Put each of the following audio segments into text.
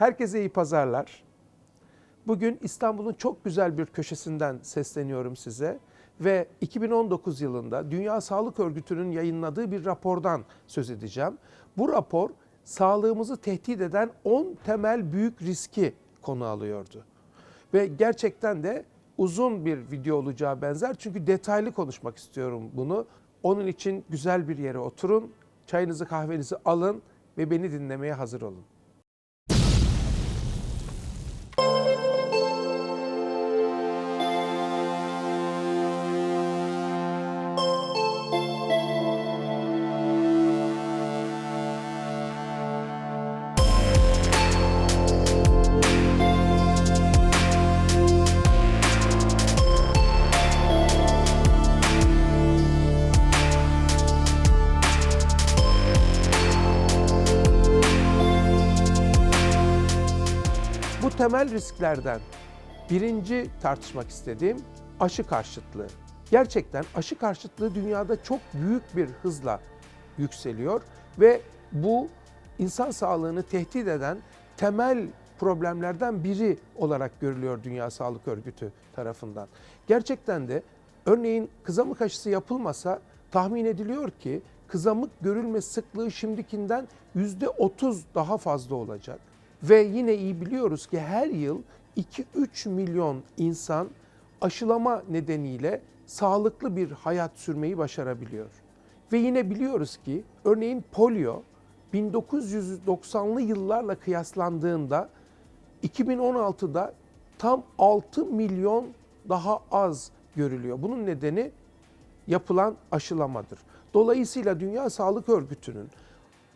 Herkese iyi pazarlar. Bugün İstanbul'un çok güzel bir köşesinden sesleniyorum size ve 2019 yılında Dünya Sağlık Örgütü'nün yayınladığı bir rapordan söz edeceğim. Bu rapor sağlığımızı tehdit eden 10 temel büyük riski konu alıyordu. Ve gerçekten de uzun bir video olacağı benzer çünkü detaylı konuşmak istiyorum bunu. Onun için güzel bir yere oturun, çayınızı kahvenizi alın ve beni dinlemeye hazır olun. Temel risklerden birinci tartışmak istediğim aşı karşıtlığı. Gerçekten aşı karşıtlığı dünyada çok büyük bir hızla yükseliyor ve bu insan sağlığını tehdit eden temel problemlerden biri olarak görülüyor Dünya Sağlık Örgütü tarafından. Gerçekten de örneğin kızamık aşısı yapılmasa tahmin ediliyor ki kızamık görülme sıklığı şimdikinden %30 daha fazla olacak. Ve yine iyi biliyoruz ki her yıl 2-3 milyon insan aşılama nedeniyle sağlıklı bir hayat sürmeyi başarabiliyor. Ve yine biliyoruz ki örneğin polio 1990'lı yıllarla kıyaslandığında 2016'da tam 6 milyon daha az görülüyor. Bunun nedeni yapılan aşılamadır. Dolayısıyla Dünya Sağlık Örgütü'nün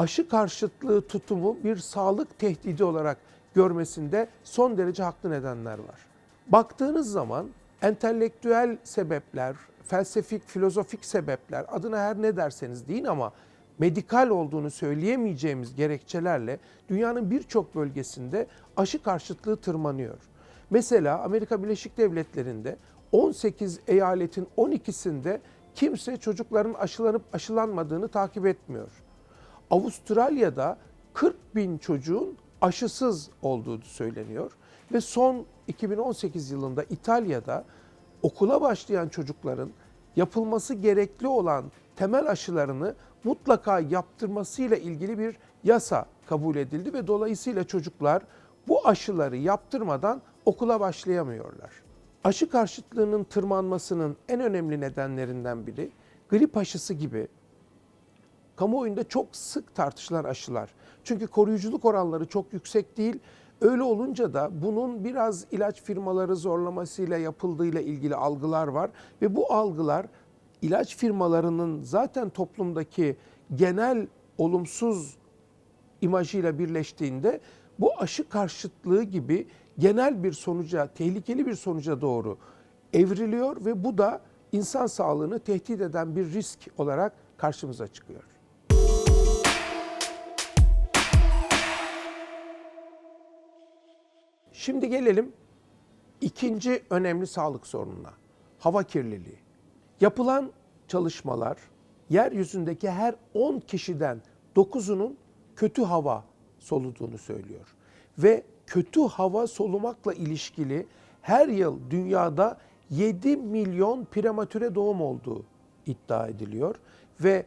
aşı karşıtlığı tutumu bir sağlık tehdidi olarak görmesinde son derece haklı nedenler var. Baktığınız zaman entelektüel sebepler, felsefik, filozofik sebepler adına her ne derseniz deyin ama medikal olduğunu söyleyemeyeceğimiz gerekçelerle dünyanın birçok bölgesinde aşı karşıtlığı tırmanıyor. Mesela Amerika Birleşik Devletleri'nde 18 eyaletin 12'sinde kimse çocukların aşılanıp aşılanmadığını takip etmiyor. Avustralya'da 40 bin çocuğun aşısız olduğu söyleniyor ve son 2018 yılında İtalya'da okula başlayan çocukların yapılması gerekli olan temel aşılarını mutlaka yaptırmasıyla ilgili bir yasa kabul edildi ve dolayısıyla çocuklar bu aşıları yaptırmadan okula başlayamıyorlar. Aşı karşıtlığının tırmanmasının en önemli nedenlerinden biri grip aşısı gibi kamuoyunda çok sık tartışılan aşılar. Çünkü koruyuculuk oranları çok yüksek değil. Öyle olunca da bunun biraz ilaç firmaları zorlamasıyla yapıldığıyla ilgili algılar var ve bu algılar ilaç firmalarının zaten toplumdaki genel olumsuz imajıyla birleştiğinde bu aşı karşıtlığı gibi genel bir sonuca, tehlikeli bir sonuca doğru evriliyor ve bu da insan sağlığını tehdit eden bir risk olarak karşımıza çıkıyor. Şimdi gelelim ikinci önemli sağlık sorununa. Hava kirliliği. Yapılan çalışmalar yeryüzündeki her 10 kişiden 9'unun kötü hava soluduğunu söylüyor. Ve kötü hava solumakla ilişkili her yıl dünyada 7 milyon prematüre doğum olduğu iddia ediliyor ve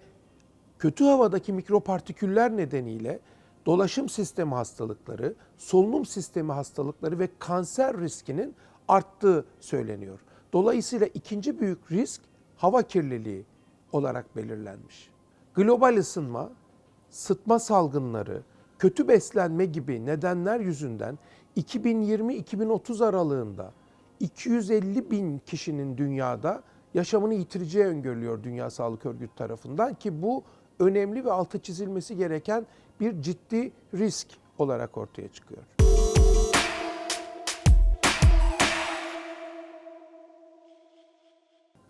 kötü havadaki mikropartiküller nedeniyle dolaşım sistemi hastalıkları, solunum sistemi hastalıkları ve kanser riskinin arttığı söyleniyor. Dolayısıyla ikinci büyük risk hava kirliliği olarak belirlenmiş. Global ısınma, sıtma salgınları, kötü beslenme gibi nedenler yüzünden 2020-2030 aralığında 250 bin kişinin dünyada yaşamını yitireceği öngörülüyor Dünya Sağlık Örgütü tarafından ki bu önemli ve altı çizilmesi gereken bir ciddi risk olarak ortaya çıkıyor.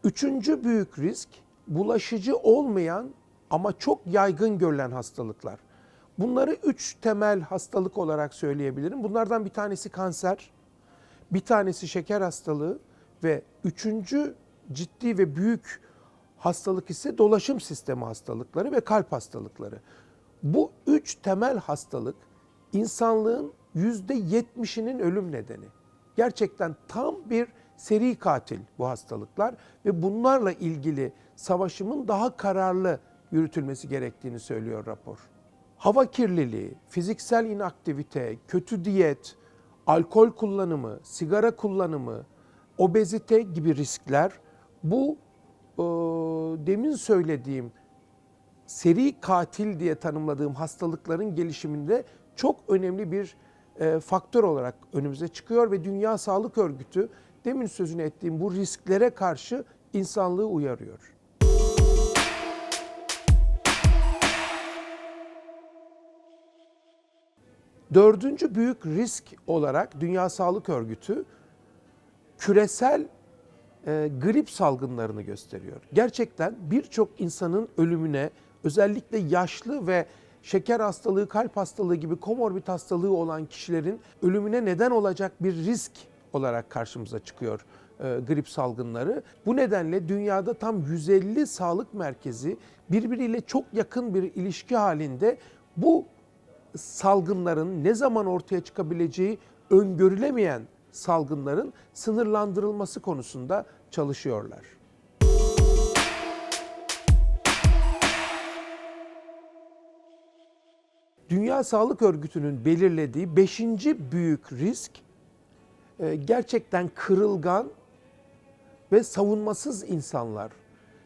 Üçüncü büyük risk bulaşıcı olmayan ama çok yaygın görülen hastalıklar. Bunları üç temel hastalık olarak söyleyebilirim. Bunlardan bir tanesi kanser, bir tanesi şeker hastalığı ve üçüncü ciddi ve büyük hastalık ise dolaşım sistemi hastalıkları ve kalp hastalıkları. Bu üç temel hastalık insanlığın %70'inin ölüm nedeni. Gerçekten tam bir seri katil bu hastalıklar ve bunlarla ilgili savaşımın daha kararlı yürütülmesi gerektiğini söylüyor rapor. Hava kirliliği, fiziksel inaktivite, kötü diyet, alkol kullanımı, sigara kullanımı, obezite gibi riskler bu e, demin söylediğim seri katil diye tanımladığım hastalıkların gelişiminde çok önemli bir e, faktör olarak önümüze çıkıyor ve Dünya Sağlık Örgütü demin sözünü ettiğim bu risklere karşı insanlığı uyarıyor. Dördüncü büyük risk olarak Dünya Sağlık Örgütü küresel e, grip salgınlarını gösteriyor. Gerçekten birçok insanın ölümüne özellikle yaşlı ve şeker hastalığı, kalp hastalığı gibi komorbid hastalığı olan kişilerin ölümüne neden olacak bir risk olarak karşımıza çıkıyor e, grip salgınları. Bu nedenle dünyada tam 150 sağlık merkezi birbiriyle çok yakın bir ilişki halinde bu salgınların ne zaman ortaya çıkabileceği öngörülemeyen salgınların sınırlandırılması konusunda çalışıyorlar. Dünya Sağlık Örgütü'nün belirlediği beşinci büyük risk e, gerçekten kırılgan ve savunmasız insanlar.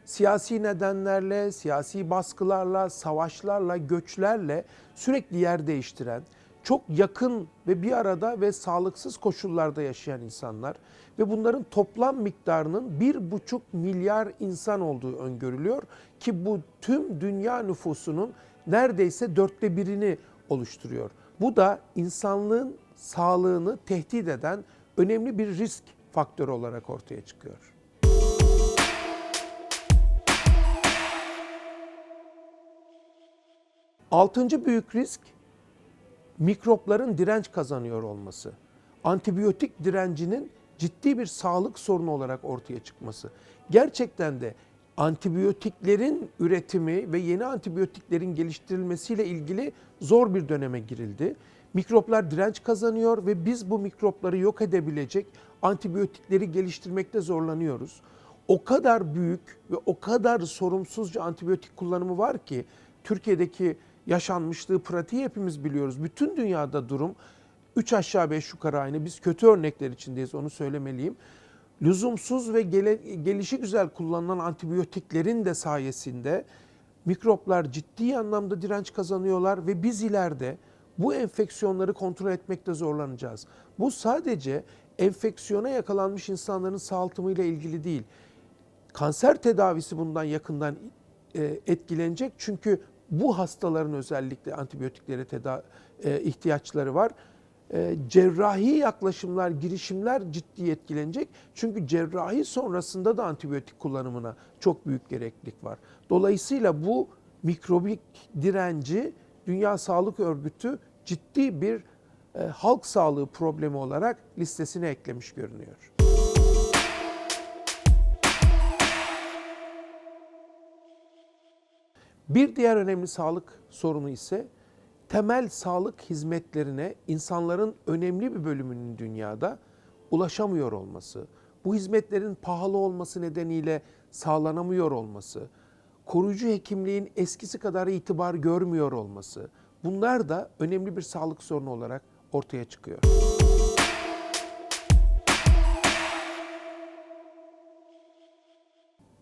Siyasi nedenlerle, siyasi baskılarla, savaşlarla, göçlerle sürekli yer değiştiren, çok yakın ve bir arada ve sağlıksız koşullarda yaşayan insanlar ve bunların toplam miktarının bir buçuk milyar insan olduğu öngörülüyor ki bu tüm dünya nüfusunun neredeyse dörtte birini oluşturuyor. Bu da insanlığın sağlığını tehdit eden önemli bir risk faktörü olarak ortaya çıkıyor. Altıncı büyük risk mikropların direnç kazanıyor olması. Antibiyotik direncinin ciddi bir sağlık sorunu olarak ortaya çıkması. Gerçekten de antibiyotiklerin üretimi ve yeni antibiyotiklerin geliştirilmesiyle ilgili zor bir döneme girildi. Mikroplar direnç kazanıyor ve biz bu mikropları yok edebilecek antibiyotikleri geliştirmekte zorlanıyoruz. O kadar büyük ve o kadar sorumsuzca antibiyotik kullanımı var ki Türkiye'deki yaşanmışlığı pratiği hepimiz biliyoruz. Bütün dünyada durum 3 aşağı 5 yukarı aynı. Biz kötü örnekler içindeyiz onu söylemeliyim. Lüzumsuz ve gele, gelişi güzel kullanılan antibiyotiklerin de sayesinde mikroplar ciddi anlamda direnç kazanıyorlar ve biz ileride bu enfeksiyonları kontrol etmekte zorlanacağız. Bu sadece enfeksiyona yakalanmış insanların sağaltımıyla ilgili değil. Kanser tedavisi bundan yakından e, etkilenecek çünkü bu hastaların özellikle antibiyotiklere teda e, ihtiyaçları var. E, cerrahi yaklaşımlar, girişimler ciddi etkilenecek. Çünkü cerrahi sonrasında da antibiyotik kullanımına çok büyük gereklilik var. Dolayısıyla bu mikrobik direnci Dünya Sağlık Örgütü ciddi bir e, halk sağlığı problemi olarak listesine eklemiş görünüyor. Bir diğer önemli sağlık sorunu ise temel sağlık hizmetlerine insanların önemli bir bölümünün dünyada ulaşamıyor olması, bu hizmetlerin pahalı olması nedeniyle sağlanamıyor olması, koruyucu hekimliğin eskisi kadar itibar görmüyor olması, bunlar da önemli bir sağlık sorunu olarak ortaya çıkıyor.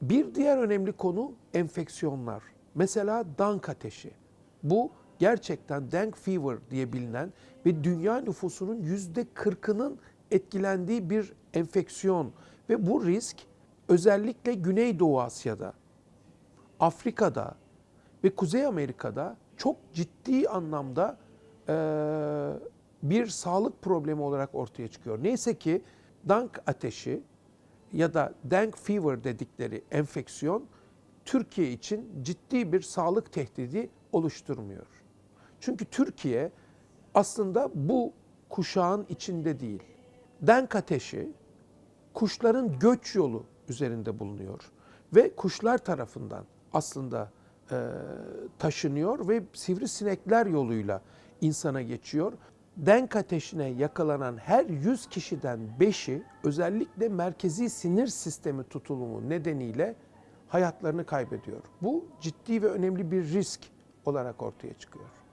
Bir diğer önemli konu enfeksiyonlar. Mesela dank ateşi. Bu gerçekten dank fever diye bilinen ve dünya nüfusunun yüzde kırkının etkilendiği bir enfeksiyon. Ve bu risk özellikle Güneydoğu Asya'da, Afrika'da ve Kuzey Amerika'da çok ciddi anlamda e, bir sağlık problemi olarak ortaya çıkıyor. Neyse ki dank ateşi ya da dank fever dedikleri enfeksiyon Türkiye için ciddi bir sağlık tehdidi oluşturmuyor. Çünkü Türkiye aslında bu kuşağın içinde değil. Denk ateşi kuşların göç yolu üzerinde bulunuyor ve kuşlar tarafından aslında e, taşınıyor ve sivrisinekler yoluyla insana geçiyor. denk ateşine yakalanan her 100 kişiden 5'i özellikle merkezi sinir sistemi tutulumu nedeniyle hayatlarını kaybediyor. Bu ciddi ve önemli bir risk olarak ortaya çıkıyor.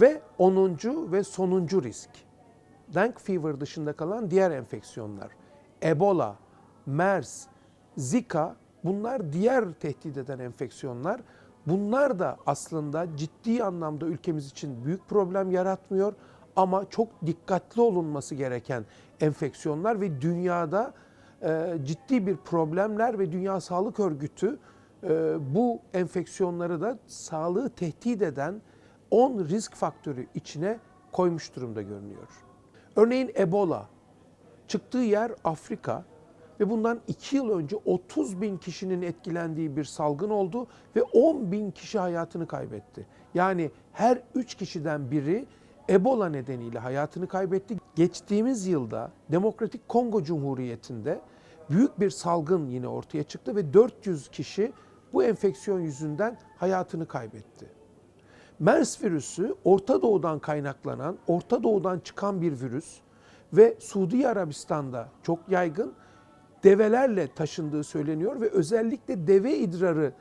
Ve 10. ve sonuncu risk. Dengue fever dışında kalan diğer enfeksiyonlar. Ebola, MERS, Zika bunlar diğer tehdit eden enfeksiyonlar. Bunlar da aslında ciddi anlamda ülkemiz için büyük problem yaratmıyor ama çok dikkatli olunması gereken enfeksiyonlar ve dünyada e, ciddi bir problemler ve Dünya Sağlık Örgütü e, bu enfeksiyonları da sağlığı tehdit eden 10 risk faktörü içine koymuş durumda görünüyor. Örneğin Ebola çıktığı yer Afrika ve bundan 2 yıl önce 30 bin kişinin etkilendiği bir salgın oldu ve 10 bin kişi hayatını kaybetti. Yani her 3 kişiden biri Ebola nedeniyle hayatını kaybetti. Geçtiğimiz yılda Demokratik Kongo Cumhuriyeti'nde büyük bir salgın yine ortaya çıktı ve 400 kişi bu enfeksiyon yüzünden hayatını kaybetti. MERS virüsü Orta Doğu'dan kaynaklanan, Orta Doğu'dan çıkan bir virüs ve Suudi Arabistan'da çok yaygın develerle taşındığı söyleniyor ve özellikle deve idrarı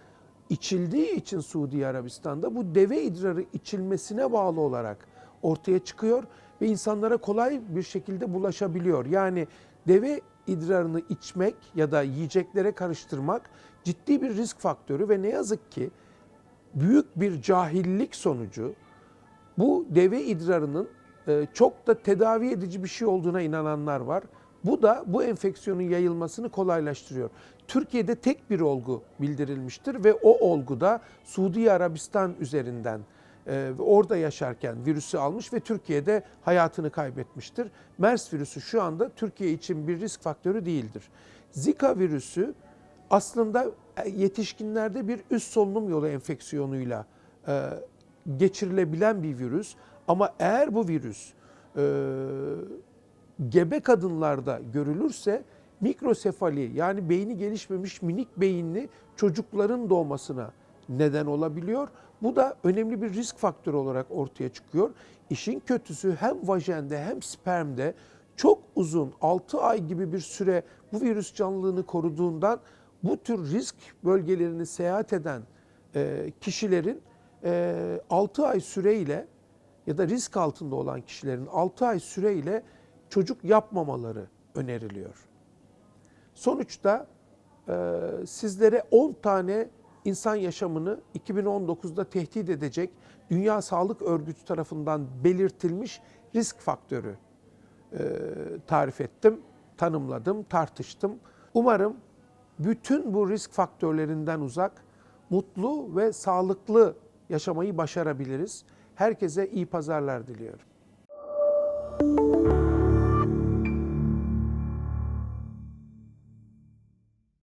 içildiği için Suudi Arabistan'da bu deve idrarı içilmesine bağlı olarak ortaya çıkıyor ve insanlara kolay bir şekilde bulaşabiliyor. Yani deve idrarını içmek ya da yiyeceklere karıştırmak ciddi bir risk faktörü ve ne yazık ki büyük bir cahillik sonucu bu deve idrarının e, çok da tedavi edici bir şey olduğuna inananlar var. Bu da bu enfeksiyonun yayılmasını kolaylaştırıyor. Türkiye'de tek bir olgu bildirilmiştir ve o olgu da Suudi Arabistan üzerinden e, orada yaşarken virüsü almış ve Türkiye'de hayatını kaybetmiştir. MERS virüsü şu anda Türkiye için bir risk faktörü değildir. Zika virüsü aslında yetişkinlerde bir üst solunum yolu enfeksiyonuyla e, geçirilebilen bir virüs. Ama eğer bu virüs e, gebe kadınlarda görülürse mikrosefali yani beyni gelişmemiş minik beyinli çocukların doğmasına neden olabiliyor. Bu da önemli bir risk faktörü olarak ortaya çıkıyor. İşin kötüsü hem vajende hem spermde çok uzun 6 ay gibi bir süre bu virüs canlılığını koruduğundan bu tür risk bölgelerini seyahat eden e, kişilerin 6 e, ay süreyle ya da risk altında olan kişilerin 6 ay süreyle çocuk yapmamaları öneriliyor. Sonuçta e, sizlere 10 tane insan yaşamını 2019'da tehdit edecek Dünya Sağlık Örgütü tarafından belirtilmiş risk faktörü tarif ettim, tanımladım, tartıştım. Umarım bütün bu risk faktörlerinden uzak, mutlu ve sağlıklı yaşamayı başarabiliriz. Herkese iyi pazarlar diliyorum.